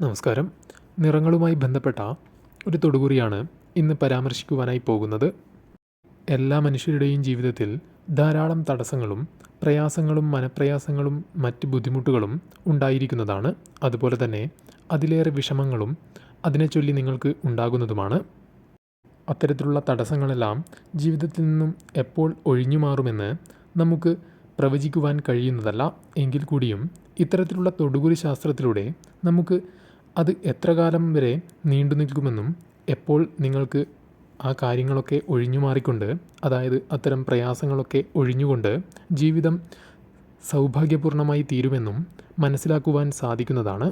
നമസ്കാരം. നിറങ്ങളുമായി ബന്ധപ്പെട്ട ഒരു തൊടുകുറിയാണ് ഇന്ന് പരാമർശിക്കുവാനായി പോകുന്നത്. എല്ലാ മനുഷ്യരുടെയും ജീവിതത്തിൽ ധാരാളം തടസ്സങ്ങളും പ്രയാസങ്ങളും മനപ്രയാസങ്ങളും മറ്റ് ബുദ്ധിമുട്ടുകളും ഉണ്ടായിരിക്കുന്നതാണ്. അതുപോലെ തന്നെ അതിലേറെ വിഷമങ്ങളും അതിനെ ചൊല്ലി നിങ്ങൾക്ക് ഉണ്ടാകുന്നതുമാണ്. അത്തരത്തിലുള്ള തടസ്സങ്ങളെല്ലാം ജീവിതത്തിൽ നിന്നും എപ്പോൾ ഒഴിഞ്ഞു മാറുമെന്ന് നമുക്ക് പ്രവചിക്കുവാൻ കഴിയുന്നതല്ല. എങ്കിൽ കൂടിയും ഇത്തരത്തിലുള്ള തൊടുകുറി ശാസ്ത്രത്തിലൂടെ നമുക്ക് അത് എത്ര കാലം വരെ നീണ്ടു നിൽക്കുമെന്നും എപ്പോൾ നിങ്ങൾക്ക് ആ കാര്യങ്ങളൊക്കെ ഒഴിഞ്ഞു മാറിക്കൊണ്ട് അതായത് അത്തരം പ്രയാസങ്ങളൊക്കെ ഒഴിഞ്ഞുകൊണ്ട് ജീവിതം സൗഭാഗ്യപൂർണമായി തീരുമെന്നും മനസ്സിലാക്കുവാൻ സാധിക്കുന്നതാണ്.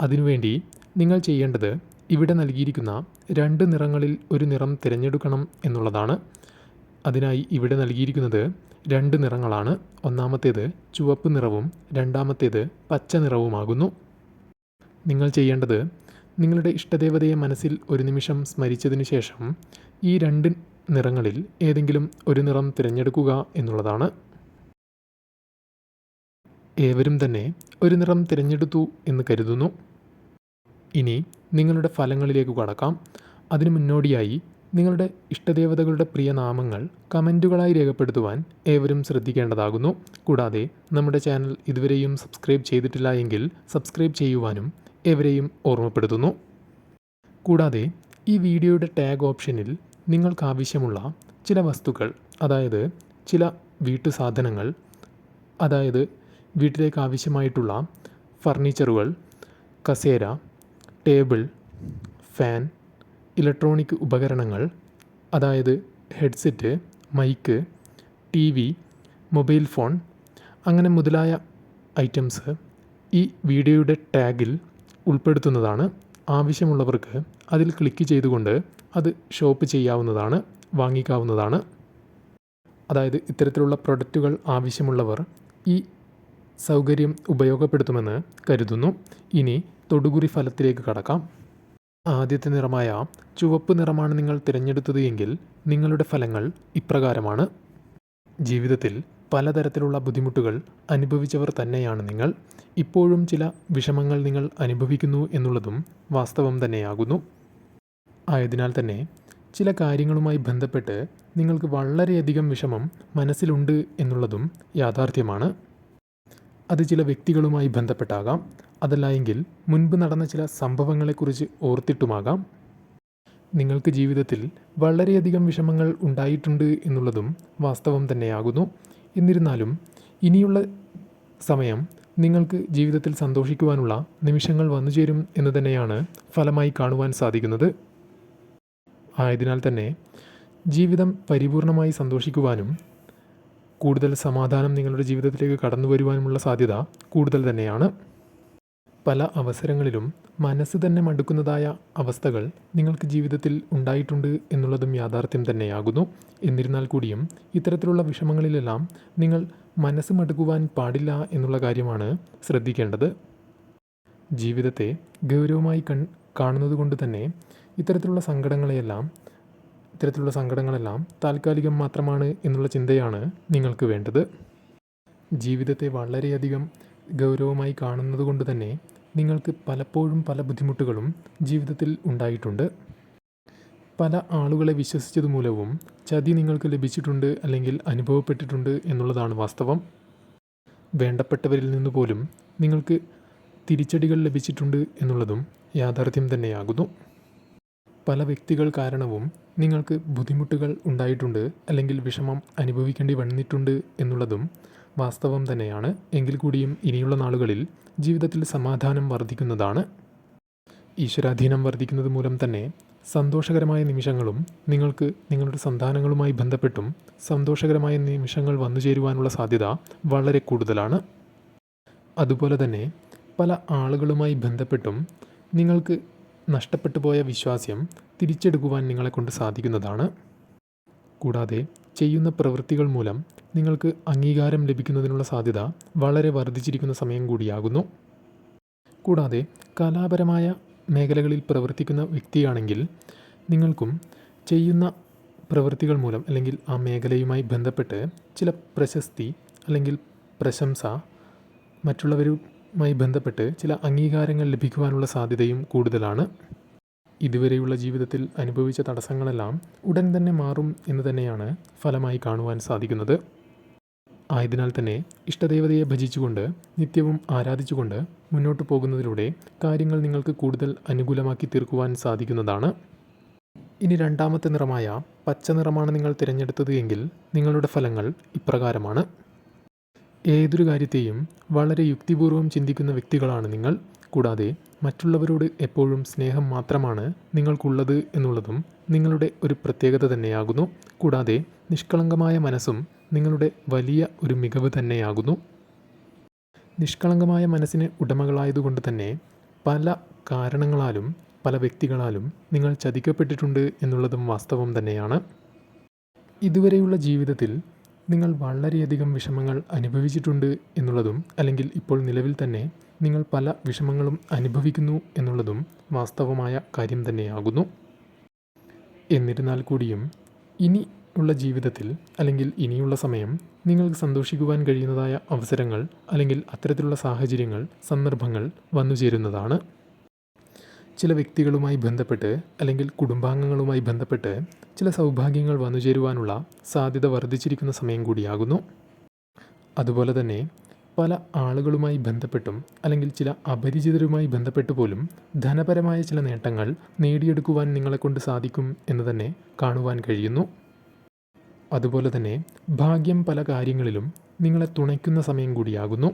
അതിനുവേണ്ടി നിങ്ങൾ ചെയ്യേണ്ടത് ഇവിടെ നൽകിയിരിക്കുന്ന രണ്ട് നിറങ്ങളിൽ ഒരു നിറം തിരഞ്ഞെടുക്കണം എന്നുള്ളതാണ്. അതിനായി ഇവിടെ നൽകിയിരിക്കുന്നത് രണ്ട് നിറങ്ങളാണ്. ഒന്നാമത്തേത് ചുവപ്പ് നിറവും രണ്ടാമത്തേത് പച്ച നിറവുമാകുന്നു. നിങ്ങൾ ചെയ്യേണ്ടത് നിങ്ങളുടെ ഇഷ്ടദേവതയെ മനസ്സിൽ ഒരു നിമിഷം സ്മരിച്ചതിന് ശേഷം ഈ രണ്ട് നിറങ്ങളിൽ ഏതെങ്കിലും ഒരു നിറം തിരഞ്ഞെടുക്കുക എന്നുള്ളതാണ്. ഏവരും തന്നെ ഒരു നിറം തിരഞ്ഞെടുത്തു എന്ന് കരുതുന്നു. ഇനി നിങ്ങളുടെ ഫലങ്ങളിലേക്ക് കടക്കാം. അതിനു മുന്നോടിയായി നിങ്ങളുടെ ഇഷ്ടദേവതകളുടെ പ്രിയനാമങ്ങൾ കമന്റുകളായി രേഖപ്പെടുത്തുവാൻ ഏവരും ശ്രദ്ധിക്കേണ്ടതാകുന്നു. കൂടാതെ നമ്മുടെ ചാനൽ ഇതുവരെയും സബ്സ്ക്രൈബ് ചെയ്തിട്ടില്ല എങ്കിൽ സബ്സ്ക്രൈബ് ചെയ്യുവാനും ഏവരെയും ഓർമ്മപ്പെടുത്തുന്നു. കൂടാതെ ഈ വീഡിയോയുടെ ടാഗ് ഓപ്ഷനിൽ നിങ്ങൾക്കാവശ്യമുള്ള ചില വസ്തുക്കൾ അതായത് ചില വീട്ടു സാധനങ്ങൾ അതായത് വീട്ടിലേക്ക് ആവശ്യമായിട്ടുള്ള ഫർണിച്ചറുകൾ കസേര ടേബിൾ ഫാൻ ഇലക്ട്രോണിക് ഉപകരണങ്ങൾ അതായത് headset mike T V mobile phone അങ്ങനെ മുതലായ ഐറ്റംസ് ഈ വീഡിയോയുടെ ടാഗിൽ ഉൾപ്പെടുത്തുന്നതാണ്. ആവശ്യമുള്ളവർക്ക് അതിൽ ക്ലിക്ക് ചെയ്തുകൊണ്ട് അത് ഷോപ്പ് ചെയ്യാവുന്നതാണ് വാങ്ങിക്കാവുന്നതാണ്. അതായത് ഇത്തരത്തിലുള്ള പ്രൊഡക്റ്റുകൾ ആവശ്യമുള്ളവർ ഈ സൗകര്യം ഉപയോഗപ്പെടുത്തുമെന്ന് കരുതുന്നു. ഇനി തൊടുകുറി ഫലത്തിലേക്ക് കടക്കാം. ആദ്യത്തെ നിറമായ ചുവപ്പ് നിറമാണ് നിങ്ങൾ തിരഞ്ഞെടുത്തത് എങ്കിൽ നിങ്ങളുടെ ഫലങ്ങൾ ഇപ്രകാരമാണ്. ജീവിതത്തിൽ പലതരത്തിലുള്ള ബുദ്ധിമുട്ടുകൾ അനുഭവിച്ചവർ തന്നെയാണ് നിങ്ങൾ. ഇപ്പോഴും ചില വിഷമങ്ങൾ നിങ്ങൾ അനുഭവിക്കുന്നു എന്നുള്ളതും വാസ്തവം തന്നെയാകുന്നു. ആയതിനാൽ തന്നെ ചില കാര്യങ്ങളുമായി ബന്ധപ്പെട്ട് നിങ്ങൾക്ക് വളരെയധികം വിഷമം മനസ്സിലുണ്ട് എന്നുള്ളതും യാഥാർത്ഥ്യമാണ്. അത് ചില വ്യക്തികളുമായി ബന്ധപ്പെട്ടാകാം. അതല്ല എങ്കിൽ മുൻപ് നടന്ന ചില സംഭവങ്ങളെക്കുറിച്ച് ഓർത്തിട്ടുമാകാം. നിങ്ങൾക്ക് ജീവിതത്തിൽ വളരെയധികം വിഷമങ്ങൾ ഉണ്ടായിട്ടുണ്ട് എന്നുള്ളതും വാസ്തവം തന്നെയാകുന്നു. എന്നിരുന്നാലും ഇനിയുള്ള സമയം നിങ്ങൾക്ക് ജീവിതത്തിൽ സന്തോഷിക്കുവാനുള്ള നിമിഷങ്ങൾ വന്നു ചേരും എന്ന് തന്നെയാണ് ഫലമായി കാണുവാൻ സാധിക്കുന്നത്. ആയതിനാൽ തന്നെ ജീവിതം പരിപൂർണമായി സന്തോഷിക്കുവാനും കൂടുതൽ സമാധാനം നിങ്ങളുടെ ജീവിതത്തിലേക്ക് കടന്നു വരുവാനുമുള്ള സാധ്യത കൂടുതൽ തന്നെയാണ്. പല അവസരങ്ങളിലും മനസ്സ് തന്നെ മടുക്കുന്നതായ അവസ്ഥകൾ നിങ്ങൾക്ക് ജീവിതത്തിൽ ഉണ്ടായിട്ടുണ്ട് എന്നുള്ളതും യാഥാർത്ഥ്യം തന്നെയാകുന്നു. എന്നിരുന്നാൽ കൂടിയും ഇത്തരത്തിലുള്ള വിഷമങ്ങളിലെല്ലാം നിങ്ങൾ മനസ്സ് മടുക്കുവാൻ പാടില്ല എന്നുള്ള കാര്യമാണ് ശ്രദ്ധിക്കേണ്ടത്. ജീവിതത്തെ ഗൗരവമായി കൺ കാണുന്നത് കൊണ്ട് തന്നെ ഇത്തരത്തിലുള്ള സങ്കടങ്ങളെയെല്ലാം ഇത്തരത്തിലുള്ള സങ്കടങ്ങളെല്ലാം താൽക്കാലികം മാത്രമാണ് എന്നുള്ള ചിന്തയാണ് നിങ്ങൾക്ക് വേണ്ടത്. ജീവിതത്തെ വളരെയധികം ഗൗരവമായി കാണുന്നത് കൊണ്ട് തന്നെ നിങ്ങൾക്ക് പലപ്പോഴും പല ബുദ്ധിമുട്ടുകളും ജീവിതത്തിൽ ഉണ്ടായിട്ടുണ്ട്. പല ആളുകളെ വിശ്വസിച്ചത് മൂലവും ചതി നിങ്ങൾക്ക് ലഭിച്ചിട്ടുണ്ട് അല്ലെങ്കിൽ അനുഭവപ്പെട്ടിട്ടുണ്ട് എന്നുള്ളതാണ് വാസ്തവം. വേണ്ടപ്പെട്ടവരിൽ നിന്ന് പോലും നിങ്ങൾക്ക് തിരിച്ചടികൾ ലഭിച്ചിട്ടുണ്ട് എന്നുള്ളതും യാഥാർത്ഥ്യം തന്നെയാകുന്നു. പല വ്യക്തികൾ കാരണവും നിങ്ങൾക്ക് ബുദ്ധിമുട്ടുകൾ ഉണ്ടായിട്ടുണ്ട് അല്ലെങ്കിൽ വിഷമം അനുഭവിക്കേണ്ടി വന്നിട്ടുണ്ട് എന്നുള്ളതും വാസ്തവം തന്നെയാണ്. എങ്കിൽ കൂടിയും ഇനിയുള്ള നാളുകളിൽ ജീവിതത്തിൽ സമാധാനം വർദ്ധിക്കുന്നതാണ്. ഈശ്വരാധീനം വർദ്ധിക്കുന്നത് മൂലം തന്നെ സന്തോഷകരമായ നിമിഷങ്ങളും നിങ്ങൾക്ക് നിങ്ങളുടെ സന്താനങ്ങളുമായി ബന്ധപ്പെട്ടും സന്തോഷകരമായ നിമിഷങ്ങൾ വന്നു ചേരുവാനുള്ള സാധ്യത വളരെ കൂടുതലാണ്. അതുപോലെ തന്നെ പല ആളുകളുമായി ബന്ധപ്പെട്ടും നിങ്ങൾക്ക് നഷ്ടപ്പെട്ടു പോയ വിശ്വാസ്യം തിരിച്ചെടുക്കുവാൻ നിങ്ങളെക്കൊണ്ട് സാധിക്കുന്നതാണ്. കൂടാതെ ചെയ്യുന്ന പ്രവൃത്തികൾ മൂലം നിങ്ങൾക്ക് അംഗീകാരം ലഭിക്കുന്നതിനുള്ള സാധ്യത വളരെ വർദ്ധിച്ചിരിക്കുന്ന സമയം കൂടിയാകുന്നു. കൂടാതെ കലാപരമായ മേഖലകളിൽ പ്രവർത്തിക്കുന്ന വ്യക്തിയാണെങ്കിൽ നിങ്ങൾക്കും ചെയ്യുന്ന പ്രവൃത്തികൾ മൂലം അല്ലെങ്കിൽ ആ മേഖലയുമായി ബന്ധപ്പെട്ട് ചില പ്രശസ്തി അല്ലെങ്കിൽ പ്രശംസ മറ്റുള്ളവരുമായി ബന്ധപ്പെട്ട് ചില അംഗീകാരങ്ങൾ ലഭിക്കുവാനുള്ള സാധ്യതയും കൂടുതലാണ്. ഇതുവരെയുള്ള ജീവിതത്തിൽ അനുഭവിച്ച തടസ്സങ്ങളെല്ലാം ഉടൻ തന്നെ മാറും എന്ന് തന്നെയാണ് ഫലമായി കാണുവാൻ സാധിക്കുന്നത്. ആയതിനാൽ തന്നെ ഇഷ്ടദേവതയെ ഭജിച്ചുകൊണ്ട് നിത്യവും ആരാധിച്ചുകൊണ്ട് മുന്നോട്ട് പോകുന്നതിലൂടെ കാര്യങ്ങൾ നിങ്ങൾക്ക് കൂടുതൽ അനുകൂലമാക്കി തീർക്കുവാൻ സാധിക്കുന്നതാണ്. ഇനി രണ്ടാമത്തെ നിറമായ പച്ച നിറമാണ് നിങ്ങൾ തിരഞ്ഞെടുത്തത് എങ്കിൽ നിങ്ങളുടെ ഫലങ്ങൾ ഇപ്രകാരമാണ്. ഏതൊരു കാര്യത്തെയും വളരെ യുക്തിപൂർവം ചിന്തിക്കുന്ന വ്യക്തികളാണ് നിങ്ങൾ. കൂടാതെ മറ്റുള്ളവരോട് എപ്പോഴും സ്നേഹം മാത്രമാണ് നിങ്ങൾക്കുള്ളത് എന്നുള്ളതും നിങ്ങളുടെ ഒരു പ്രത്യേകത തന്നെയാകുന്നു. കൂടാതെ നിഷ്കളങ്കമായ മനസ്സും നിങ്ങളുടെ വലിയ ഒരു മികവ് തന്നെയാകുന്നു. നിഷ്കളങ്കമായ മനസ്സിന് ഉടമകളായതുകൊണ്ട് തന്നെ പല കാരണങ്ങളാലും പല വ്യക്തികളാലും നിങ്ങൾ ചതിക്കപ്പെട്ടിട്ടുണ്ട് എന്നുള്ളതും വാസ്തവം തന്നെയാണ്. ഇതുവരെയുള്ള ജീവിതത്തിൽ നിങ്ങൾ വളരെയധികം വിഷമങ്ങൾ അനുഭവിച്ചിട്ടുണ്ട് എന്നുള്ളതും അല്ലെങ്കിൽ ഇപ്പോൾ നിലവിൽ തന്നെ നിങ്ങൾ പല വിഷമങ്ങളും അനുഭവിക്കുന്നു എന്നുള്ളതും വാസ്തവമായ കാര്യം തന്നെയാകുന്നു. എന്നിരുന്നാൽ കൂടിയും ഇനി ഉള്ള ജീവിതത്തിൽ അല്ലെങ്കിൽ ഇനിയുള്ള സമയം നിങ്ങൾക്ക് സന്തോഷിക്കുവാൻ കഴിയുന്നതായ അവസരങ്ങൾ അല്ലെങ്കിൽ അത്തരത്തിലുള്ള സാഹചര്യങ്ങൾ സന്ദർഭങ്ങൾ വന്നു ചേരുന്നതാണ് ചില വ്യക്തികളുമായി ബന്ധപ്പെട്ട് അല്ലെങ്കിൽ കുടുംബാംഗങ്ങളുമായി ബന്ധപ്പെട്ട് ചില സൗഭാഗ്യങ്ങൾ വന്നു ചേരുവാനുള്ള സാധ്യത വർദ്ധിച്ചിരിക്കുന്ന സമയം കൂടിയാകുന്നു. അതുപോലെ തന്നെ പല ആളുകളുമായി ബന്ധപ്പെട്ടും അല്ലെങ്കിൽ ചില അപരിചിതരുമായി ബന്ധപ്പെട്ട് പോലും ധനപരമായ ചില നേട്ടങ്ങൾ നേടിയെടുക്കുവാൻ നിങ്ങളെക്കൊണ്ട് സാധിക്കും എന്ന് തന്നെ കാണുവാൻ കഴിയുന്നു. അതുപോലെ തന്നെ ഭാഗ്യം പല കാര്യങ്ങളിലും നിങ്ങളെ തുണയ്ക്കുന്ന സമയം കൂടിയാകുന്നു.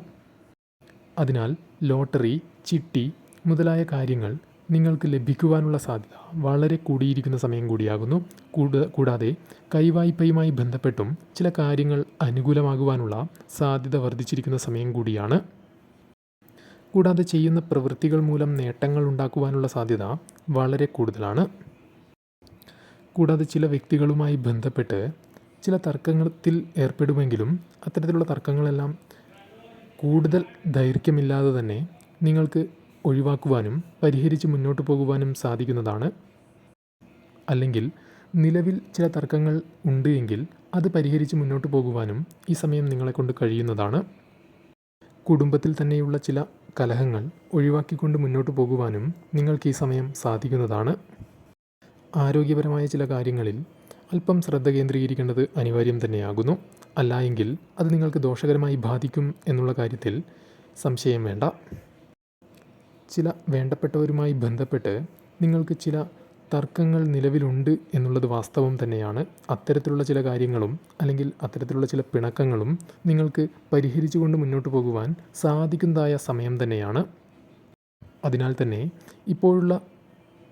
അതിനാൽ ലോട്ടറി ചിട്ടി മുതലായ കാര്യങ്ങൾ നിങ്ങൾക്ക് ലഭിക്കുവാനുള്ള സാധ്യത വളരെ കൂടിയിരിക്കുന്ന സമയം കൂടിയാകുന്നു. കൂടാതെ കൈവായ്പയുമായി ബന്ധപ്പെട്ടും ചില കാര്യങ്ങൾ അനുകൂലമാകുവാനുള്ള സാധ്യത വർദ്ധിച്ചിരിക്കുന്ന സമയം കൂടിയാണ്. കൂടാതെ ചെയ്യുന്ന പ്രവൃത്തികൾ മൂലം നേട്ടങ്ങൾ ഉണ്ടാക്കുവാനുള്ള സാധ്യത വളരെ കൂടുതലാണ്. കൂടാതെ ചില വ്യക്തികളുമായി ബന്ധപ്പെട്ട് ചില തർക്കത്തിൽ ഏർപ്പെടുമെങ്കിലും അത്തരത്തിലുള്ള തർക്കങ്ങളെല്ലാം കൂടുതൽ ദൈർഘ്യമില്ലാതെ തന്നെ നിങ്ങൾക്ക് ഒഴിവാക്കുവാനും പരിഹരിച്ച് മുന്നോട്ട് പോകുവാനും സാധിക്കുന്നതാണ്. അല്ലെങ്കിൽ നിലവിൽ ചില തർക്കങ്ങൾ ഉണ്ട് എങ്കിൽ അത് പരിഹരിച്ച് മുന്നോട്ട് പോകുവാനും ഈ സമയം നിങ്ങളെക്കൊണ്ട് കഴിയുന്നതാണ്. കുടുംബത്തിൽ തന്നെയുള്ള ചില കലഹങ്ങൾ ഒഴിവാക്കിക്കൊണ്ട് മുന്നോട്ട് പോകുവാനും നിങ്ങൾക്ക് ഈ സമയം സാധിക്കുന്നതാണ്. ആരോഗ്യപരമായ ചില കാര്യങ്ങളിൽ അല്പം ശ്രദ്ധ കേന്ദ്രീകരിക്കേണ്ടത് അനിവാര്യം തന്നെയാകുന്നു. അല്ല എങ്കിൽ അത് നിങ്ങൾക്ക് ദോഷകരമായി ബാധിക്കും എന്നുള്ള കാര്യത്തിൽ സംശയം വേണ്ട. ചില വേണ്ടപ്പെട്ടവരുമായി ബന്ധപ്പെട്ട് നിങ്ങൾക്ക് ചില തർക്കങ്ങൾ നിലവിലുണ്ട് എന്നുള്ളത് വാസ്തവം തന്നെയാണ്. അത്തരത്തിലുള്ള ചില കാര്യങ്ങളും അല്ലെങ്കിൽ അത്തരത്തിലുള്ള ചില പിണക്കങ്ങളും നിങ്ങൾക്ക് പരിഹരിച്ചുകൊണ്ട് മുന്നോട്ട് പോകുവാൻ സാധിക്കുന്നതായ സമയം തന്നെയാണ്. അതിനാൽ തന്നെ ഇപ്പോഴുള്ള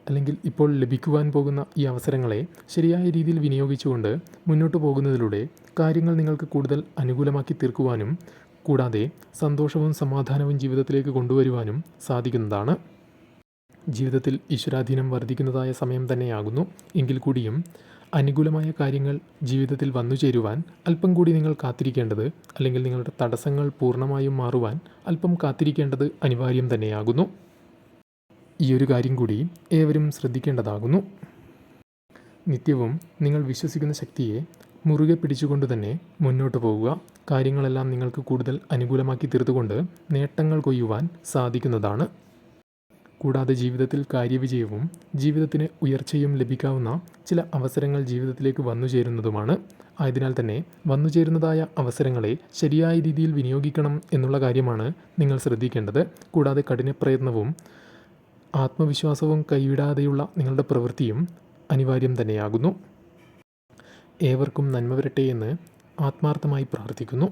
അല്ലെങ്കിൽ ഇപ്പോൾ ലഭിക്കുവാൻ പോകുന്ന ഈ അവസരങ്ങളെ ശരിയായ രീതിയിൽ വിനിയോഗിച്ചുകൊണ്ട് മുന്നോട്ട് പോകുന്നതിലൂടെ കാര്യങ്ങൾ നിങ്ങൾക്ക് കൂടുതൽ അനുകൂലമാക്കി തീർക്കുവാനും കൂടാതെ സന്തോഷവും സമാധാനവും ജീവിതത്തിലേക്ക് കൊണ്ടുവരുവാനും സാധിക്കുന്നതാണ്. ജീവിതത്തിൽ ഈശ്വരാധീനം വർദ്ധിക്കുന്നതായ സമയം തന്നെയാകുന്നു. എങ്കിൽ കൂടിയും അനുകൂലമായ കാര്യങ്ങൾ ജീവിതത്തിൽ വന്നു ചേരുവാൻ അല്പം കൂടി നിങ്ങൾ കാത്തിരിക്കേണ്ടത് അല്ലെങ്കിൽ നിങ്ങളുടെ തടസ്സങ്ങൾ പൂർണമായും മാറുവാൻ അല്പം കാത്തിരിക്കേണ്ടത് അനിവാര്യം തന്നെയാകുന്നു. ഈ ഒരു കാര്യം കൂടി ഏവരും ശ്രദ്ധിക്കേണ്ടതാകുന്നു. നിത്യവും നിങ്ങൾ വിശ്വസിക്കുന്ന ശക്തിയെ മുറുകെ പിടിച്ചുകൊണ്ട് തന്നെ മുന്നോട്ട് പോവുക. കാര്യങ്ങളെല്ലാം നിങ്ങൾക്ക് കൂടുതൽ അനുകൂലമാക്കി തീർത്തുകൊണ്ട് നേട്ടങ്ങൾ കൊയ്യുവാൻ സാധിക്കുന്നതാണ്. കൂടാതെ ജീവിതത്തിൽ കാര്യവിജയവും ജീവിതത്തിന് ഉയർച്ചയും ലഭിക്കാവുന്ന ചില അവസരങ്ങൾ ജീവിതത്തിലേക്ക് വന്നു ചേരുന്നതുമാണ് ആയതിനാൽ തന്നെ വന്നു ചേരുന്നതായ അവസരങ്ങളെ ശരിയായ രീതിയിൽ വിനിയോഗിക്കണം എന്നുള്ള കാര്യമാണ് നിങ്ങൾ ശ്രദ്ധിക്കേണ്ടത്. കൂടാതെ കഠിനപ്രയത്നവും ആത്മവിശ്വാസവും കൈവിടാതെയുള്ള നിങ്ങളുടെ പ്രവൃത്തിയും അനിവാര്യം തന്നെയാകുന്നു. ഏവർക്കും നന്മ വരട്ടെ എന്ന് ആത്മാർത്ഥമായി പ്രാർത്ഥിക്കുന്നു.